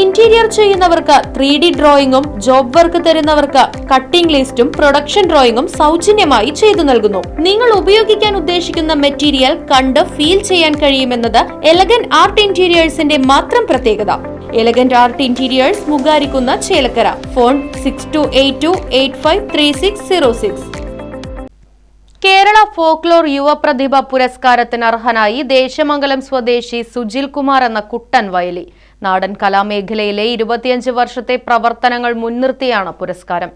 Interior ചെയ്യുന്നവർക്ക് three D ഡ്രോയിങ്ങും job work തരുന്നവർക്ക് കട്ടിംഗ് ലിസ്റ്റും പ്രൊഡക്ഷൻ ഡ്രോയിങ്ങും സൗജന്യമായി ചെയ്തു നൽകുന്നു. നിങ്ങൾ ഉപയോഗിക്കാൻ ഉദ്ദേശിക്കുന്ന മെറ്റീരിയൽ കണ്ട് ഫീൽ ചെയ്യാൻ കഴിയുമെന്നത് എലഗൻ ആർട്ട് ഇന്റീരിയേഴ്സിന്റെ മാത്രം പ്രത്യേകത. Elegant art interiors മുഖാരിക്കുന്ന Chelakkara. Phone six two eight two eight five three six zero six Kerala folklore യുവപ്രതിഭ പുരസ്കാരത്തിന് അർഹനായി ദേശമംഗലം സ്വദേശി സുജിൽ കുമാർ എന്ന കുട്ടൻ വയലി. നാടൻ കലാമേഖലയിലെ ഇരുപത്തിയഞ്ച് വർഷത്തെ പ്രവർത്തനങ്ങൾ മുൻനിർത്തിയാണ് പുരസ്കാരം.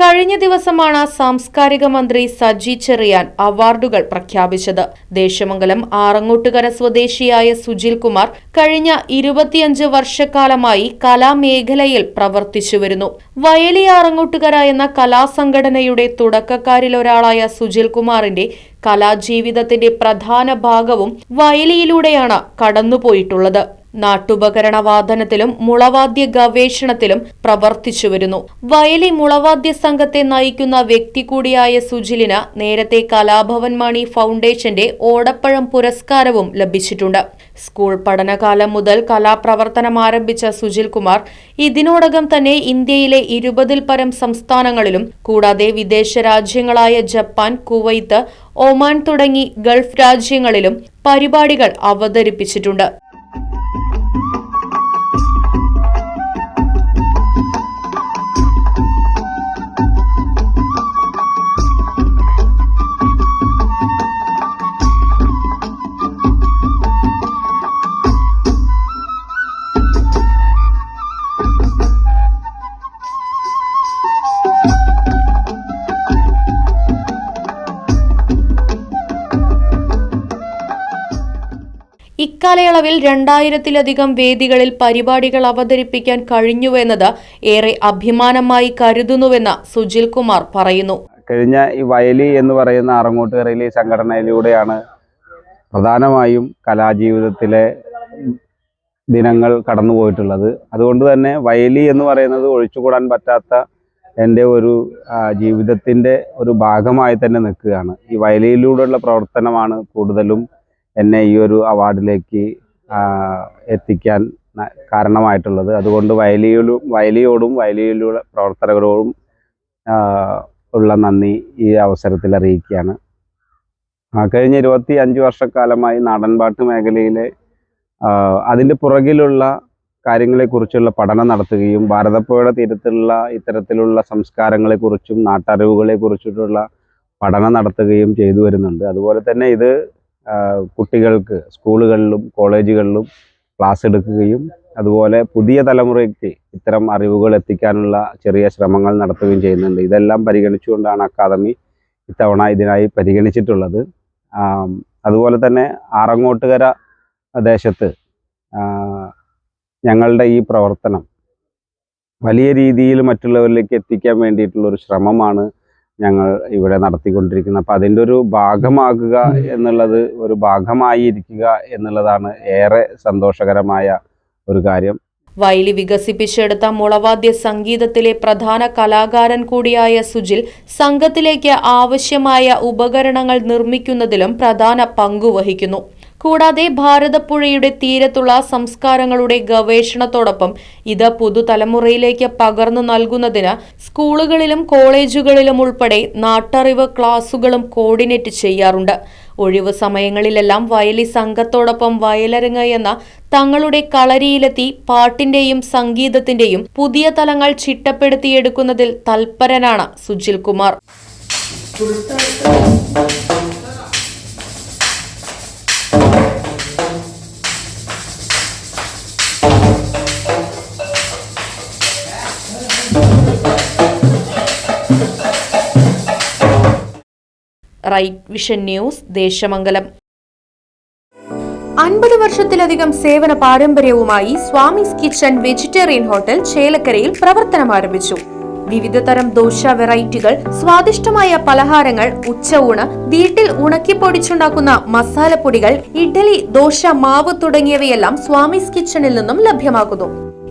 കഴിഞ്ഞ ദിവസമാണ് സാംസ്കാരിക മന്ത്രി സജി ചെറിയാൻ അവാർഡുകൾ പ്രഖ്യാപിച്ചത്. ദേശമംഗലം ആറങ്ങോട്ടുകര സ്വദേശിയായ സുജിൽ കുമാർ കഴിഞ്ഞ ഇരുപത്തിയഞ്ച് വർഷക്കാലമായി കലാമേഖലയിൽ പ്രവർത്തിച്ചു വരുന്നു. വയലി ആറങ്ങോട്ടുകര എന്ന കലാസംഘടനയുടെ തുടക്കക്കാരിലൊരാളായ സുജിൽ കുമാറിന്റെ കലാജീവിതത്തിന്റെ പ്രധാന ഭാഗവും വയലിയിലൂടെയാണ് കടന്നുപോയിട്ടുള്ളത്. നാട്ടുപകരണ വാദനത്തിലും മുളവാദ്യ ഗവേഷണത്തിലും പ്രവർത്തിച്ചു വരുന്നു വയലി മുളവാദ്യ സംഘത്തെ നയിക്കുന്ന വ്യക്തി കൂടിയായ സുജിലിന് നേരത്തെ കലാഭവൻ മണി ഫൗണ്ടേഷന്റെ ഓടപ്പഴം പുരസ്കാരവും ലഭിച്ചിട്ടുണ്ട്. സ്കൂൾ പഠനകാലം മുതൽ കലാപ്രവർത്തനം ആരംഭിച്ച സുജിൽ കുമാർ ഇതിനോടകം തന്നെ ഇന്ത്യയിലെ ഇരുപതിൽ പരം സംസ്ഥാനങ്ങളിലും കൂടാതെ വിദേശ രാജ്യങ്ങളായ ജപ്പാൻ കുവൈത്ത് ഒമാൻ തുടങ്ങി ഗൾഫ് രാജ്യങ്ങളിലും പരിപാടികൾ അവതരിപ്പിച്ചിട്ടുണ്ട്. ഇക്കാലയളവിൽ രണ്ടായിരത്തിലധികം വേദികളിൽ പരിപാടികൾ അവതരിപ്പിക്കാൻ കഴിഞ്ഞുവെന്നത് ഏറെ അഭിമാനമായി കരുതുന്നുവെന്ന് സുജിൽ കുമാർ പറയുന്നു. കഴിഞ്ഞ ഈ വയലി എന്ന് പറയുന്ന അറങ്ങോട്ടുകരയിലെ ഈ സംഘടനയിലൂടെയാണ് പ്രധാനമായും കലാജീവിതത്തിലെ ദിനങ്ങൾ കടന്നുപോയിട്ടുള്ളത്. അതുകൊണ്ട് തന്നെ വയലി എന്ന് പറയുന്നത് ഒഴിച്ചുകൂടാൻ പറ്റാത്ത എന്റെ ഒരു ജീവിതത്തിന്റെ ഒരു ഭാഗമായി തന്നെ നിൽക്കുകയാണ്. ഈ വയലിയിലൂടെയുള്ള പ്രവർത്തനമാണ് കൂടുതലും എന്നെ ഈ ഒരു അവാർഡിലേക്ക് എത്തിക്കാൻ കാരണമായിട്ടുള്ളത്. അതുകൊണ്ട് വയലിയിലും വയലിയോടും വയലിയിലൂടെ പ്രവർത്തകരോടും ഉള്ള നന്ദി ഈ അവസരത്തിൽ അറിയിക്കുകയാണ്. കഴിഞ്ഞ ഇരുപത്തി അഞ്ച് വർഷക്കാലമായി നാടൻപാട്ട് മേഖലയിലെ അതിന്റെ പുറകിലുള്ള കാര്യങ്ങളെക്കുറിച്ചുള്ള പഠനം നടത്തുകയും ഭാരതപ്പുഴയുടെ തീരത്തുള്ള ഇത്തരത്തിലുള്ള സംസ്കാരങ്ങളെക്കുറിച്ചും നാട്ടറിവുകളെക്കുറിച്ചിട്ടുള്ള പഠനം നടത്തുകയും ചെയ്തു വരുന്നുണ്ട്. അതുപോലെ തന്നെ ഇത് കുട്ടികൾക്ക് സ്കൂളുകളിലും കോളേജുകളിലും ക്ലാസ് എടുക്കുകയും അതുപോലെ പുതിയ തലമുറയ്ക്ക് ഇത്തരം അറിവുകൾ എത്തിക്കാനുള്ള ചെറിയ ശ്രമങ്ങൾ നടത്തുകയും ചെയ്യുന്നുണ്ട്. ഇതെല്ലാം പരിഗണിച്ചുകൊണ്ടാണ് അക്കാദമി ഇത്തവണ ഇതിനായി പരിഗണിച്ചിട്ടുള്ളത്. അതുപോലെ തന്നെ ആറങ്ങോട്ടുകര ദേശത്ത് ഞങ്ങളുടെ ഈ പ്രവർത്തനം വലിയ രീതിയിൽ മറ്റുള്ളവരിലേക്ക് എത്തിക്കാൻ വേണ്ടിയിട്ടുള്ള ഒരു ശ്രമമാണ് ഞങ്ങൾ ഇവിടെ നടത്തിക്കൊണ്ടിരിക്കുന്നത്. അപ്പം അതിന്റെ ഒരു ഭാഗമാകുക എന്നുള്ളത് ഒരു ഭാഗമായി ഇരിക്കുക എന്നുള്ളതാണ് ഏറെ സന്തോഷകരമായ ഒരു കാര്യം. വയലി വികസിപ്പിച്ചെടുത്ത മുളവാദ്യ സംഗീതത്തിലെ പ്രധാന കലാകാരൻ കൂടിയായ സുജിൽ സംഘത്തിലേക്ക് ആവശ്യമായ ഉപകരണങ്ങൾ നിർമ്മിക്കുന്നതിലും പ്രധാന പങ്കുവഹിക്കുന്നു കൂടാതെ ഭാരതപ്പുഴയുടെ തീരത്തുള്ള സംസ്കാരങ്ങളുടെ ഗവേഷണത്തോടൊപ്പം ഇത് പുതുതലമുറയിലേക്ക് പകർന്നു നൽകുന്നതിന് സ്കൂളുകളിലും കോളേജുകളിലും ഉൾപ്പെടെ നാട്ടറിവ് ക്ലാസുകളും കോർഡിനേറ്റ് ചെയ്യാറുണ്ട്. ഒഴിവു സമയങ്ങളിലെല്ലാം വയലി സംഘത്തോടൊപ്പം വയലരങ്ങ് എന്ന തങ്ങളുടെ കളരിയിലെത്തി പാട്ടിന്റെയും സംഗീതത്തിന്റെയും പുതിയ തലങ്ങൾ ചിട്ടപ്പെടുത്തിയെടുക്കുന്നതിൽ തൽപരനാണ് Sujil Kumar. Right Vision News Desamangalam. അൻപത് വർഷത്തിലധികം സേവന പാരമ്പര്യവുമായി സ്വാമിസ് കിച്ചൺ വെജിറ്റേറിയൻ ഹോട്ടൽ ചേലക്കരയിൽ പ്രവർത്തനം ആരംഭിച്ചു. വിവിധ തരം ദോശ വെറൈറ്റികൾ സ്വാദിഷ്ടമായ പലഹാരങ്ങൾ ഉച്ചയൂണ് വീട്ടിൽ ഉണക്കിപ്പൊടിച്ചുണ്ടാക്കുന്ന മസാലപ്പൊടികൾ ഇഡ്ഡലി ദോശ മാവ് തുടങ്ങിയവയെല്ലാം സ്വാമിസ് കിച്ചണിൽ നിന്നും ലഭ്യമാക്കുന്നു.